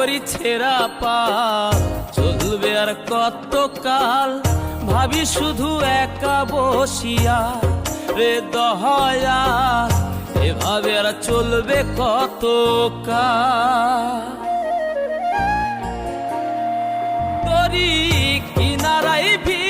ভাঙা ছেড়া পা। চলবে আর কত কাল ভাবি শুধু একা বসিয়া রে দহয়া এভাবে আর চলবে কত কাল তরি কিনারাই ভিড়াইয়া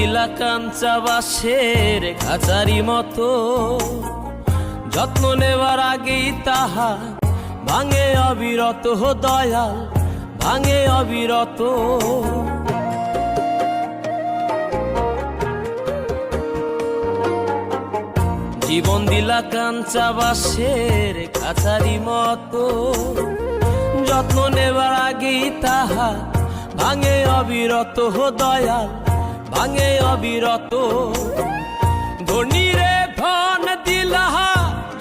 দিলা কাঞ্চা বাসের খাঁচারি মতো। যত্ন নেবার আগেই তাহা ভাঙে অবিরত দয়াল, ভাঙে অবিরত। জীবন দিলা কাঞ্চা বাসের খাঁচারি মতো। যত্ন নেবার আগেই তাহা ভাঙে অবিরত দয়াল ভাঙে অবিরত। ধনীরে ধন দিলাহা,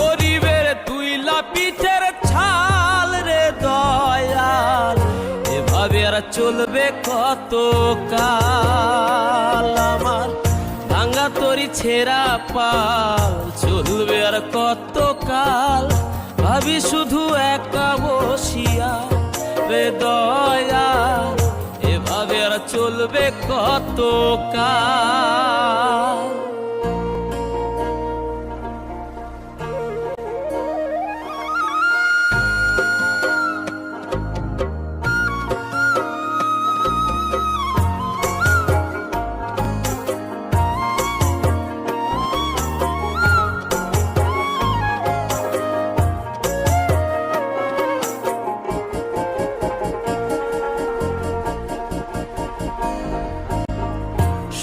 গরিবের তুইলা পিঠের ছাল রে দয়াল। এভাবে আর চলবে কত কাল? আমার ভাঙ্গা তরি ছেঁড়া পাল, চলবে আর কত কাল? ভাবি শুধু একা বসিয়া রে দয়াল। চলবে কত কাল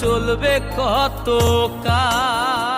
চলবে কত কাল?